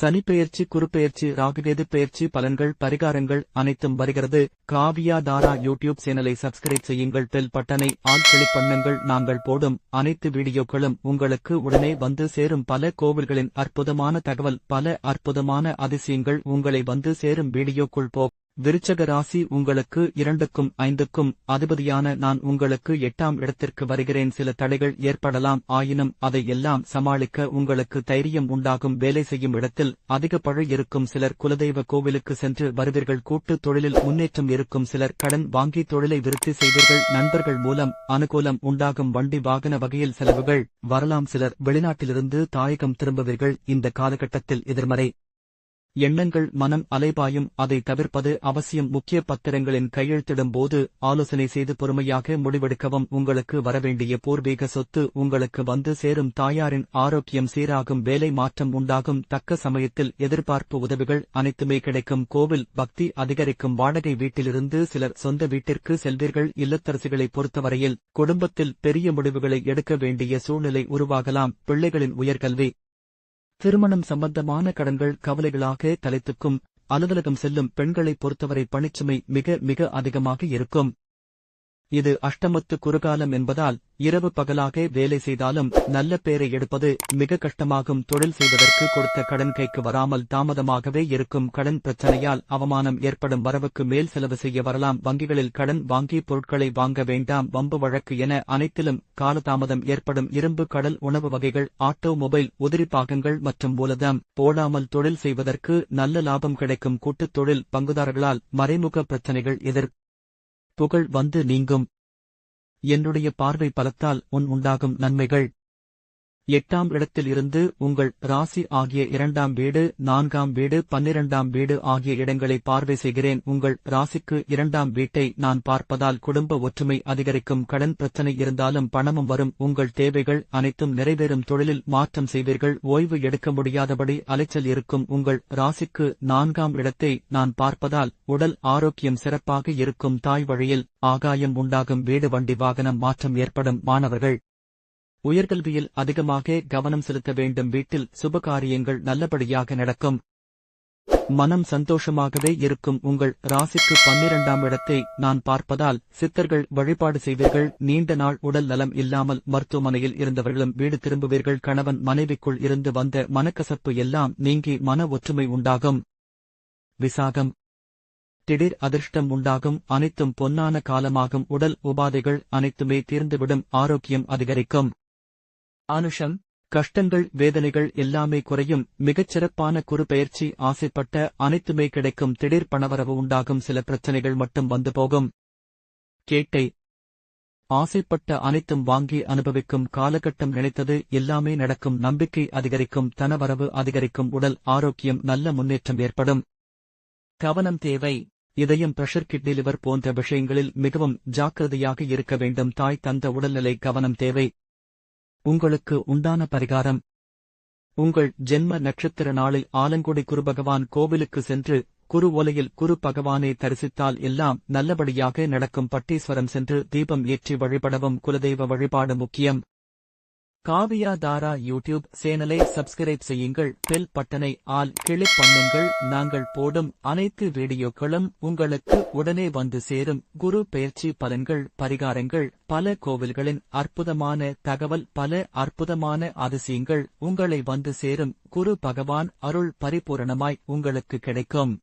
சனிப்பெயர்ச்சி குறுப்பெயர்ச்சி ராகுகேது பெயர்ச்சி பலன்கள் பரிகாரங்கள் அனைத்தும் வருகிறது. காவியா தாரா யூடியூப் சேனலை சப்ஸ்கிரைப் செய்யுங்கள். பெல் பட்டனை ஆல் கிளிக் பண்ணுங்கள். நாங்கள் போடும் அனைத்து வீடியோக்களும் உங்களுக்கு உடனே வந்து சேரும். பல கோவில்களின் அற்புதமான தகவல் பல அற்புதமான அதிசயங்கள் உங்களை வந்து சேரும் வீடியோக்குள் போ விருச்சக ராசி உங்களுக்கு இரண்டுக்கும் ஐந்துக்கும் அதிபதியான நான் உங்களுக்கு எட்டாம் இடத்திற்கு வருகிறேன். சில தடைகள் ஏற்படலாம். ஆயினும் அதை எல்லாம் சமாளிக்க உங்களுக்கு தைரியம் உண்டாகும். வேலை செய்யும் இடத்தில் அதிக பழ இருக்கும். சிலர் குலதெய்வ கோவிலுக்கு சென்று வருவீர்கள். கூட்டு தொழிலில் முன்னேற்றம் இருக்கும். சிலர் கடன் வாங்கி தொழிலை விருத்தி செய்வீர்கள். நண்பர்கள் மூலம் அனுகூலம் உண்டாகும். வண்டி வாகன வகையில் செலவுகள் வரலாம். சிலர் வெளிநாட்டிலிருந்து தாயகம் திரும்புவீர்கள். இந்த காலகட்டத்தில் எதிர்மறை எண்ணங்கள் மனம் அலைபாயும் அதை தவிர்ப்பது அவசியம். முக்கிய பத்திரங்களின் கையெழுத்திடும் போது ஆலோசனை செய்து பொறுமையாக முடிவெடுக்கவும். உங்களுக்கு வரவேண்டிய பூர்வீக சொத்து உங்களுக்கு வந்து சேரும். தாயாரின் ஆரோக்கியம் சீராகும். வேலை மாற்றம் உண்டாகும். தக்க சமயத்தில் எதிர்பார்ப்பு உதவிகள் அனைத்துமே கிடைக்கும். கோவில் பக்தி அதிகரிக்கும். வாடகை வீட்டிலிருந்து சிலர் சொந்த வீட்டிற்கு செல்வீர்கள். இல்லத்தரசிகளை பொறுத்தவரையில் குடும்பத்தில் பெரிய முடிவுகளை எடுக்க வேண்டிய சூழ்நிலை உருவாகலாம். பிள்ளைகளின் உயர்கல்வி திருமணம் சம்பந்தமான கடன்கள் கவலைகளாக தலைத்துக்கும் அலுவலகம் செல்லும் பெண்களை பொறுத்தவரை பணிச்சுமை மிக மிக அதிகமாக இருக்கும். இது அஷ்டமத்து குறுகாலம் என்பதால் இரவு பகலாக வேலை செய்தாலும் நல்ல பேரை எடுப்பது மிக கஷ்டமாகும். தொழில் செய்வதற்கு கொடுத்த கடன் கைக்கு வராமல் தாமதமாகவே இருக்கும் கடன் பிரச்சனையால் அவமானம் ஏற்படும். வரவுக்கு மேல் செலவு செய்ய வரலாம். வங்கிகளில் கடன் வாங்கி பொருட்களை வாங்க வேண்டாம். வம்பு வழக்கு என அனைத்திலும் காலதாமதம் ஏற்படும். இரும்பு கடல் உணவு வகைகள் ஆட்டோ மொபைல் உதிரி பாகங்கள் மற்றும் மூலதம் போடாமல் தொழில் செய்வதற்கு நல்ல லாபம் கிடைக்கும். கூட்டுத் தொழில் பங்குதாரர்களால் மறைமுக பிரச்சனைகள் எதிர் புகழ் வந்து நீங்கும். என்னுடைய பார்வை பலத்தால் உன் உண்டாகும் நன்மைகள். எட்டாம் இடத்தில் இருந்து உங்கள் ராசி ஆகிய இரண்டாம் வீடு நான்காம் வீடு பன்னிரண்டாம் வீடு ஆகிய இடங்களை பார்வை செய்கிறேன். உங்கள் ராசிக்கு இரண்டாம் வீட்டை நான் பார்ப்பதால் குடும்ப ஒற்றுமை அதிகரிக்கும். கடன் பிரச்சனை இருந்தாலும் பணமும் வரும். உங்கள் தேவைகள் அனைத்தும் நிறைவேறும். தொழிலில் மாற்றம் செய்வீர்கள். ஓய்வு எடுக்க முடியாதபடி அலைச்சல் இருக்கும். உங்கள் ராசிக்கு நான்காம் இடத்தை நான் பார்ப்பதால் உடல் ஆரோக்கியம் சிறப்பாக இருக்கும். தாய் வழியில் ஆகாயம் உண்டாகும். வீடு வண்டி வாகனம் மாற்றம் ஏற்படும். மாணவர்கள் உயர்கல்வியில் அதிகமாக கவனம் செலுத்த வேண்டும். வீட்டில் சுபகாரியங்கள் நல்லபடியாக நடக்கும். மனம் சந்தோஷமாகவே இருக்கும். உங்கள் ராசிக்கு பன்னிரண்டாம் இடத்தை நான் பார்ப்பதால் சித்தர்கள் வழிபாடு செய்வீர்கள். நீண்ட நாள் உடல் நலம் இல்லாமல் மருத்துவமனையில் இருந்தவர்களும் வீடு திரும்புவீர்கள். கணவன் மனைவிக்குள் இருந்து வந்த மனக்கசப்பு எல்லாம் நீங்கி மன ஒற்றுமை உண்டாகும். விசாகம். திடீர் அதிர்ஷ்டம் உண்டாகும். அனைத்தும் பொன்னான காலமாகும். உடல் உபாதைகள் அனைத்துமே தீர்ந்துவிடும். ஆரோக்கியம் அதிகரிக்கும். அனுஷம் கஷ்டங்கள் வேதனைகள் எல்லாமே குறையும். மிகச் சிறப்பான குறுபெயர்ச்சி ஆசைப்பட்ட அனைத்துமே கிடைக்கும். திடீர் பணவரவு உண்டாகும். சில பிரச்சனைகள் மட்டும் வந்து போகும். கேட்டை. ஆசைப்பட்ட அனைத்தும் வாங்கி அனுபவிக்கும். காலகட்டம் நினைத்தது எல்லாமே நடக்கும். நம்பிக்கை அதிகரிக்கும். தனவரவு அதிகரிக்கும். உடல் ஆரோக்கியம் நல்ல முன்னேற்றம் ஏற்படும். கவனம் தேவை. இதயம் பிரஷர் கிட்னி லிவர் போன்ற விஷயங்களில் மிகவும் ஜாக்கிரதையாக இருக்க வேண்டும். தாய் தந்த உடல்நிலை கவனம் தேவை. உங்களுக்கு உண்டான பரிகாரம். உங்கள் ஜென்ம நட்சத்திர நாளில் ஆலங்குடி குருபகவான் கோவிலுக்கு சென்று குரு ஒலையில் குரு பகவானை தரிசித்தால் எல்லாம் நல்லபடியாக நடக்கும். பட்டீஸ்வரம் சென்று தீபம் ஏற்றி வழிபடவும் குலதெய்வ வழிபாடு முக்கியம். காவியா தாரா யூடியூப் சேனலை சப்ஸ்கிரைப் செய்யுங்கள் பெல் பட்டனை ஆல் கிளிக் பண்ணுங்கள். நாங்கள் போடும் அனைத்து வீடியோக்களும் உங்களுக்கு உடனே வந்து சேரும். குரு பெயர்ச்சி பலன்கள் பரிகாரங்கள் பல கோவில்களின் அற்புதமான தகவல் பல அற்புதமான அதிசயங்கள் உங்களை வந்து சேரும். குரு பகவான் அருள் பரிபூரணமாய் உங்களுக்கு கிடைக்கும்.